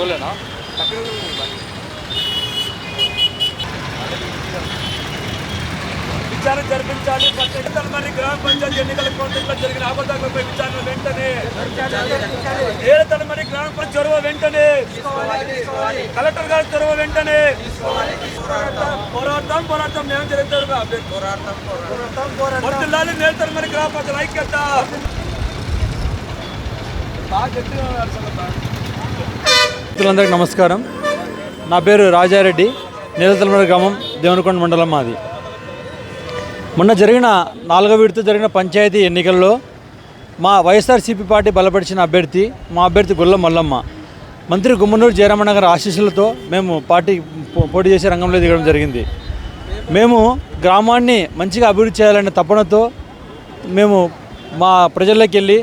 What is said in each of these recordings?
రోజులేనా విచారణ జరిపించాలి. మరి గ్రామ పంచాయతీ ఎన్నికల కౌంటింగ్లో జరిగిన అబద్ధాలపై విచారణ వెంటనే. ఏడతల మరి గ్రామ పంచాయతీ చొరవ వెంటనే. కలెక్టర్ గారి చొరవ వెంటనే. పోరాటం పోరాటం. మేము జరుగుతారు వర్తిల్లాలి నేతలు మరి గ్రామ పంచాయతీ ఐక్యత. బాగా నడుచుకుంటా. మిత్రులందరికీ నమస్కారం. నా పేరు రాజారెడ్డి నీలతలమడ గ్రామం దేవనకొండ మండలం మాది. మొన్న జరిగిన నాలుగో విడత జరిగిన పంచాయతీ ఎన్నికల్లో మా వైఎస్ఆర్సీపీ పార్టీ బలపరిచిన అభ్యర్థి మా అభ్యర్థి గుల్ల మల్లమ్మ. మంత్రి గుమ్మనూరు జయరామణ గారి ఆశీస్సులతో మేము పార్టీ పోటీ చేసే రంగంలో దిగడం జరిగింది. మేము గ్రామాన్ని మంచిగా అభివృద్ధి చేయాలనే తపనతో మేము మా ప్రజల్లోకి వెళ్ళి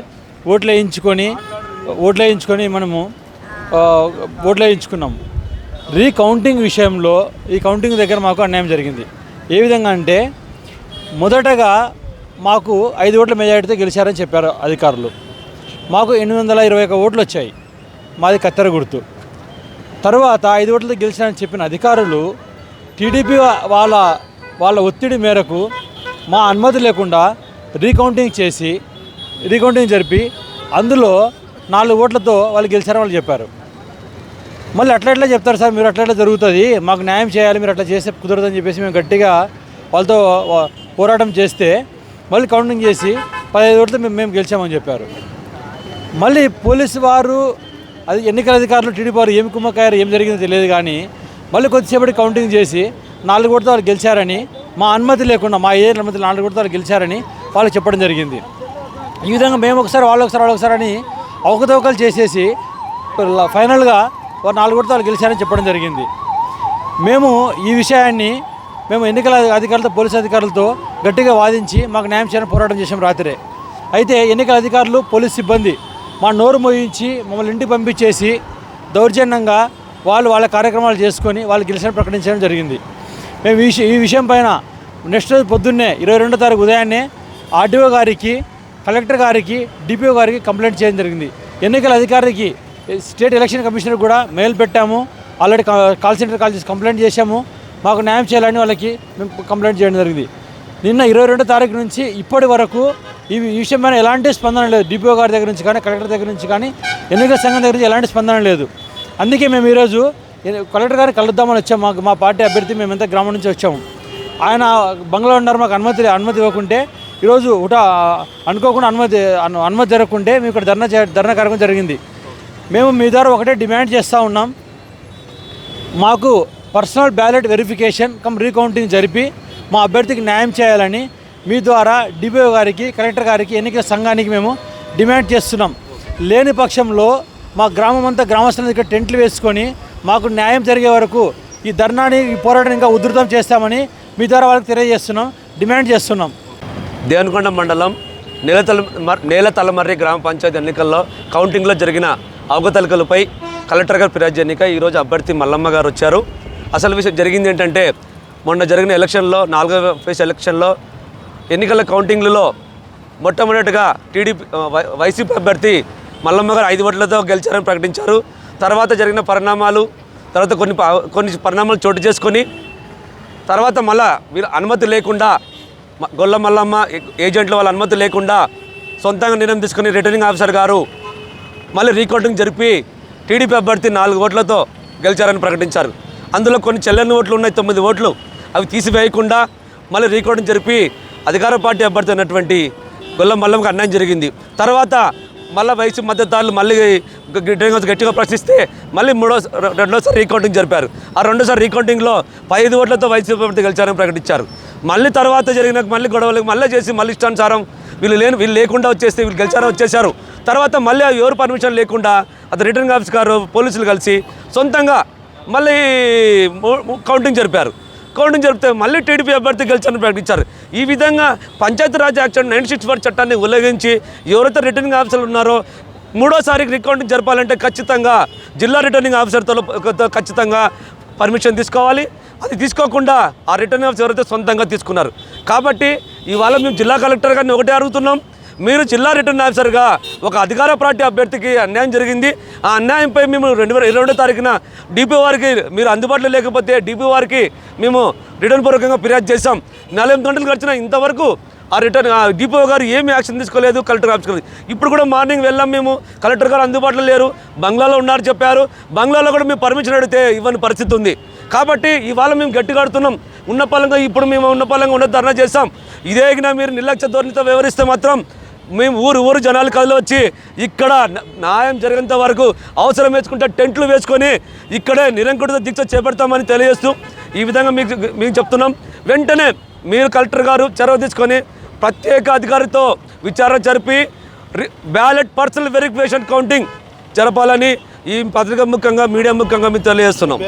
ఓట్లు వేయించుకొని ఓట్లు వేయించుకొని మనము ఓట్లు వేయించుకున్నాం. రీకౌంటింగ్ విషయంలో ఈ కౌంటింగ్ దగ్గర మాకు అన్యాయం జరిగింది. ఏ విధంగా అంటే మొదటగా మాకు ఐదు ఓట్ల మెజారిటీతో గెలిచారని చెప్పారు అధికారులు. మాకు ఎనిమిది వందల ఇరవై ఒక ఓట్లు వచ్చాయి. మాది కత్తెర గుర్తు. తర్వాత ఐదు ఓట్లతో గెలిచారని చెప్పిన అధికారులు టీడీపీ వాళ్ళ వాళ్ళ ఒత్తిడి మేరకు మా అనుమతి లేకుండా రీకౌంటింగ్ చేసి రీకౌంటింగ్ జరిపి అందులో నాలుగు ఓట్లతో వాళ్ళు గెలిచారని వాళ్ళు చెప్పారు. మళ్ళీ అట్లా ఎట్లా చెప్తారు సార్ మీరు అట్లా ఎట్లా జరుగుతుంది మాకు న్యాయం చేయాలి మీరు అట్లా చేస్తే కుదరదని చెప్పేసి మేము గట్టిగా వాళ్ళతో పోరాటం చేస్తే మళ్ళీ కౌంటింగ్ చేసి పదహైదు ఓట్లతో మేము మేము గెలిచామని చెప్పారు. మళ్ళీ పోలీసు వారు అది ఎన్నికల అధికారులు టీడీపీ వారు ఏమి కుమ్మకాయారు ఏం జరిగిందో తెలియదు కానీ మళ్ళీ కొద్దిసేపటి కౌంటింగ్ చేసి నాలుగు ఓట్లతో వాళ్ళు గెలిచారని మా అనుమతి లేకుండా మా ఏ అనుమతి నాలుగు ఓట్లతో వాళ్ళు గెలిచారని వాళ్ళు చెప్పడం జరిగింది. ఈ విధంగా మేము ఒకసారి వాళ్ళు ఒకసారి వాళ్ళు ఒకసారి అని అవకతవకలు చేసేసి ఫైనల్గా వారు నాలుగు ఓట్లతో వాళ్ళు గెలిచారని చెప్పడం జరిగింది. మేము ఈ విషయాన్ని మేము ఎన్నికల అధికారులతో పోలీసు అధికారులతో గట్టిగా వాదించి మాకు న్యాయం చేయాలని పోరాటం చేసాం రాత్రే. అయితే ఎన్నికల అధికారులు పోలీస్ సిబ్బంది మా నోరు మోయించి మమ్మల్ని ఇంటికి పంపించేసి దౌర్జన్యంగా వాళ్ళు వాళ్ళ కార్యక్రమాలు చేసుకొని వాళ్ళు గెలిచిన ప్రకటించడం జరిగింది. మేము ఈ ఈ విషయం పైన నెక్స్ట్ రోజు పొద్దున్నే ఇరవై రెండో తారీఖు ఉదయాన్నే ఆర్డీఓ గారికి కలెక్టర్ గారికి డిపిఓ గారికి కంప్లైంట్ చేయడం జరిగింది. ఎన్నికల అధికారికి స్టేట్ ఎలక్షన్ కమిషనర్ కూడా మెయిల్ పెట్టాము. ఆల్రెడీ కాల్ సెంటర్ కాల్ చేసి కంప్లైంట్ చేశాము. మాకు న్యాయం చేయాలని వాళ్ళకి మేము కంప్లైంట్ చేయడం జరిగింది. నిన్న ఇరవై రెండో తారీఖు నుంచి ఇప్పటి వరకు ఈ విషయమైన విషయం ఎలాంటి స్పందన లేదు. డిపిఓ గారి దగ్గర నుంచి కానీ కలెక్టర్ దగ్గర నుంచి కానీ ఎన్నికల సంఘం దగ్గర నుంచి ఎలాంటి స్పందన లేదు. అందుకే మేము ఈరోజు కలెక్టర్ గారిని కలుద్దామని వచ్చాము. మాకు మా పార్టీ అభ్యర్థి మేమంతా గ్రామం నుంచి వచ్చాము. ఆయన బంగ్లా ఉన్నారు మాకు అనుమతి అనుమతి ఇవ్వకుంటే ఈరోజు ఒకట అనుకోకుండా అనుమతి అనుమతి జరగకుంటే మేము ఇక్కడ ధర్నా ధర్నా కార్యక్రమం జరిగింది. మేము మీ ద్వారా ఒకటే డిమాండ్ చేస్తూ ఉన్నాం. మాకు personal ballot verification cum recounting జరిపి మా అభ్యర్థికి న్యాయం చేయాలని మీ ద్వారా డిపిఓ గారికి కలెక్టర్ గారికి ఎన్నికల సంఘానికి మేము డిమాండ్ చేస్తున్నాం. లేని పక్షంలో మా గ్రామం అంతా గ్రామస్తుల దగ్గర టెంట్లు వేసుకొని మాకు న్యాయం జరిగే వరకు ఈ ధర్నాని ఈ పోరాటం ఇంకా ఉధృతం చేస్తామని మీ ద్వారా వాళ్ళకి తెలియజేస్తున్నాం డిమాండ్ చేస్తున్నాం. దేవనకొండ మండలం నేలతల నేలతలమర్రి గ్రామ పంచాయతీ ఎన్నికల్లో కౌంటింగ్లో జరిగిన అవకతవకలపై కలెక్టర్ గారు ఫిర్యాదు ఎన్నిక ఈరోజు అభ్యర్థి మల్లమ్మ గారు వచ్చారు. అసలు విషయం జరిగింది ఏంటంటే మొన్న జరిగిన ఎలక్షన్లో నాలుగవ ఫేజ్ ఎలక్షన్లో ఎన్నికల కౌంటింగ్లలో మొట్టమొదటిగా టీడీపీ వై- వైసీపీ అభ్యర్థి మల్లమ్మ గారు ఐదు ఓట్లతో గెలిచారని ప్రకటించారు. తర్వాత జరిగిన పరిణామాలు తర్వాత కొన్ని కొన్ని పరిణామాలు చోటు చేసుకొని తర్వాత మళ్ళా వీళ్ళు అనుమతి లేకుండా గొల్ల మల్లమ్మ ఏజెంట్ల వాళ్ళ అనుమతి లేకుండా సొంతంగా నిర్ణయం తీసుకుని రిటర్నింగ్ ఆఫీసర్ గారు మళ్ళీ రీకౌంటింగ్ జరిపి టీడీపీ అభ్యర్థి నాలుగు ఓట్లతో గెలిచారని ప్రకటించారు. అందులో కొన్ని చెల్లని ఓట్లు ఉన్నాయి తొమ్మిది ఓట్లు. అవి తీసివేయకుండా మళ్ళీ రీకౌంటింగ్ జరిపి అధికార పార్టీ అభ్యర్థి అయినటువంటి గొల్ల మల్లంకి అన్యాయం జరిగింది. తర్వాత మళ్ళీ వయసు మద్దతుదారులు మళ్ళీ గట్టిగా గట్టిగా ప్రశ్నిస్తే మళ్ళీ మూడో రెండోసారి రీకౌంటింగ్ జరిపారు. ఆ రెండోసారి రీకౌంటింగ్లో పైదు ఓట్లతో వైసీపీ అభ్యర్థి గెలిచారని ప్రకటించారు. మళ్ళీ తర్వాత జరిగిన మళ్ళీ గొడవలకు మళ్ళీ చేసి మళ్ళీ ఇష్టానుసారం వీళ్ళు లేని వీళ్ళు లేకుండా వచ్చేస్తే వీళ్ళు గెలిచారో వచ్చేసారు తర్వాత మళ్ళీ ఎవరు పర్మిషన్ లేకుండా అతను రిటర్నింగ్ ఆఫీస్ గారు పోలీసులు కలిసి సొంతంగా మళ్ళీ కౌంటింగ్ జరిపారు. కౌంటింగ్ జరిపితే మళ్ళీ టీడీపీ అభ్యర్థి గెలిచారని ప్రకటించారు. ఈ విధంగా Panchayati Raj act nine six four చట్టాన్ని ఉల్లంఘించి ఎవరైతే రిటర్నింగ్ ఆఫీసర్లు ఉన్నారో మూడోసారి రికౌంటింగ్ జరపాలంటే ఖచ్చితంగా జిల్లా రిటర్నింగ్ ఆఫీసర్తో ఖచ్చితంగా పర్మిషన్ తీసుకోవాలి. అది తీసుకోకుండా ఆ రిటర్నింగ్ ఆఫీసర్ ఎవరైతే సొంతంగా తీసుకున్నారు. కాబట్టి ఇవాళ మేము జిల్లా కలెక్టర్ గారిని ఒకటే అడుగుతున్నాం. మీరు జిల్లా రిటర్న్ ఆఫీసర్గా ఒక అధికార పార్టీ అభ్యర్థికి అన్యాయం జరిగింది. ఆ అన్యాయంపై మేము రెండు వేల ఇరవై రెండో తారీఖున డిపి వారికి మీరు అందుబాటులో లేకపోతే డిపి వారికి మేము రిటర్న్ పూర్వకంగా ఫిర్యాదు చేశాం. నలభై గంటలు గడిచిన ఇంతవరకు ఆ రిటర్న్ ఆ డిపో గారు ఏమి యాక్షన్ తీసుకోలేదు కలెక్టర్ ఆఫీస్కి ఇప్పుడు కూడా మార్నింగ్ వెళ్ళాం మేము. కలెక్టర్ గారు అందుబాటులో లేరు. బంగ్లాలో ఉన్నారు చెప్పారు. బంగ్లాలో కూడా మేము పర్మిషన్ అడిగితే ఇవ్వని పరిస్థితి ఉంది. కాబట్టి ఇవాళ మేము గట్టిగాడుతున్నాం ఉన్నపాలంగా ఉన్న ఇప్పుడు మేము ఉన్నపాలంగా ఉన్న ధర్నా చేస్తాం ఇదేగినా మీరు నిర్లక్ష్య ధోరణితో వ్యవహరిస్తే మాత్రం మేము ఊరు ఊరు జనాలు కదిలి వచ్చి ఇక్కడ న్యాయం జరిగేంత వరకు అవసరం వేసుకుంటే టెంట్లు వేసుకొని ఇక్కడే నిరంకుట దీక్ష చేపడతామని తెలియజేస్తూ ఈ విధంగా మీకు మీకు చెప్తున్నాం. వెంటనే మీరు కలెక్టర్ గారు చొరవ తీసుకొని ప్రత్యేక అధికారితో విచారణ జరిపి రి- బ్యాలెట్ పర్సనల్ వెరిఫికేషన్ కౌంటింగ్ జరపాలని ఈ పత్రిక ముఖంగా మీడియా ముఖంగా మేము తెలియజేస్తున్నాం.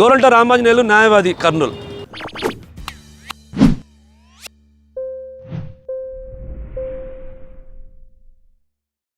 గోరంట రామాంజనేయులు న్యాయవాది కర్నూలు.